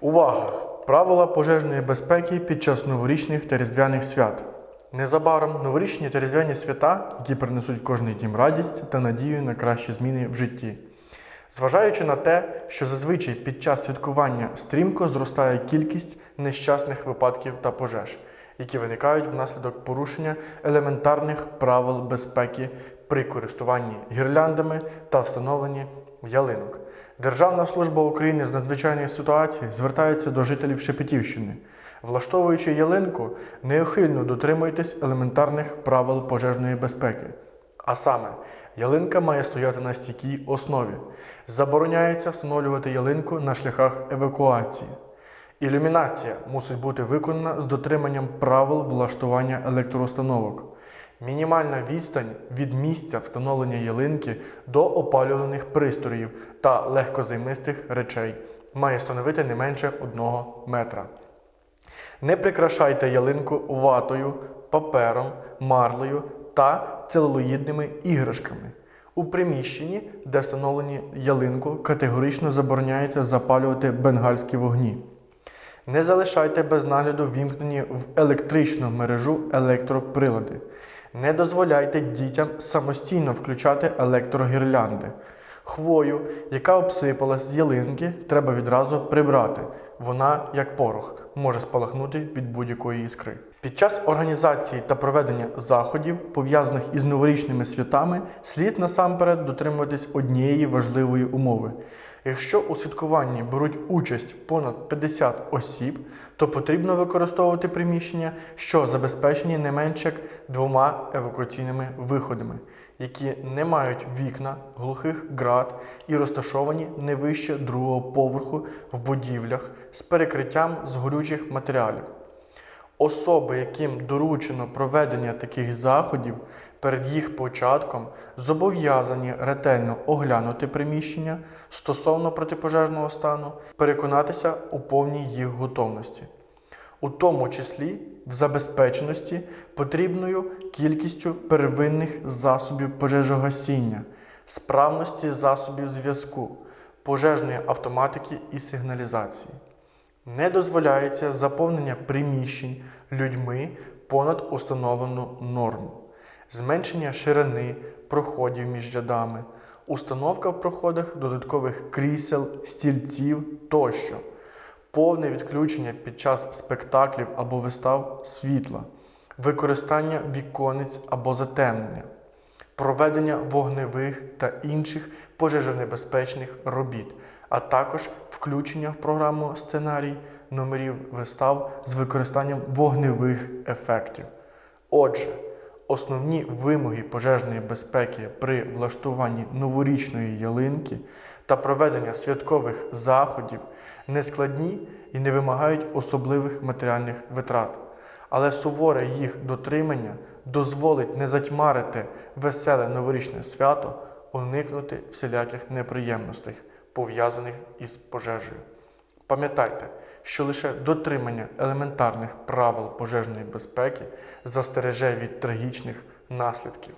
Увага! Правила пожежної безпеки під час новорічних та різдвяних свят. Незабаром новорічні та різдвяні свята, які принесуть в кожний дім радість та надію на кращі зміни в житті. Зважаючи на те, що зазвичай під час святкування стрімко зростає кількість нещасних випадків та пожеж, які виникають внаслідок порушення елементарних правил безпеки при користуванні гірляндами та встановленні ялинок. Державна служба України з надзвичайних ситуацій звертається до жителів Шепетівщини. Влаштовуючи ялинку, неухильно дотримуйтесь елементарних правил пожежної безпеки. А саме, ялинка має стояти на стійкій основі. Забороняється встановлювати ялинку на шляхах евакуації. Ілюмінація мусить бути виконана з дотриманням правил влаштування електроустановок. Мінімальна відстань від місця встановлення ялинки до опалювальних пристроїв та легкозаймистих речей має становити не менше 1 метра. Не прикрашайте ялинку ватою, папером, марлею та целулоїдними іграшками. У приміщенні, де встановлені ялинку, категорично забороняється запалювати бенгальські вогні. Не залишайте без нагляду вімкнені в електричну мережу електроприлади. Не дозволяйте дітям самостійно включати електрогірлянди. Хвою, яка обсипалась з ялинки, треба відразу прибрати. Вона, як порох, може спалахнути від будь-якої іскри. Під час організації та проведення заходів, пов'язаних із новорічними святами, слід насамперед дотримуватись однієї важливої умови. Якщо у святкуванні беруть участь понад 50 осіб, то потрібно використовувати приміщення, що забезпечені не менше як двома евакуаційними виходами, які не мають вікна, глухих град і розташовані не вище другого поверху в будівлях з перекриттям з горючих матеріалів. Особи, яким доручено проведення таких заходів, перед їх початком зобов'язані ретельно оглянути приміщення стосовно протипожежного стану, переконатися у повній їх готовності, у тому числі в забезпеченості потрібною кількістю первинних засобів пожежогасіння, справності засобів зв'язку, пожежної автоматики і сигналізації. Не дозволяється заповнення приміщень людьми понад установлену норму, зменшення ширини проходів між рядами, установка в проходах додаткових крісел, стільців тощо, повне відключення під час спектаклів або вистав світла, використання віконець або затемнення, проведення вогневих та інших пожежонебезпечних робіт, а також включення в програму сценарій номерів вистав з використанням вогневих ефектів. Отже, основні вимоги пожежної безпеки при влаштуванні новорічної ялинки та проведення святкових заходів не складні і не вимагають особливих матеріальних витрат. Але суворе їх дотримання дозволить не затьмарити веселе новорічне свято, уникнути всіляких неприємностей, пов'язаних із пожежею. Пам'ятайте, що лише дотримання елементарних правил пожежної безпеки застереже від трагічних наслідків.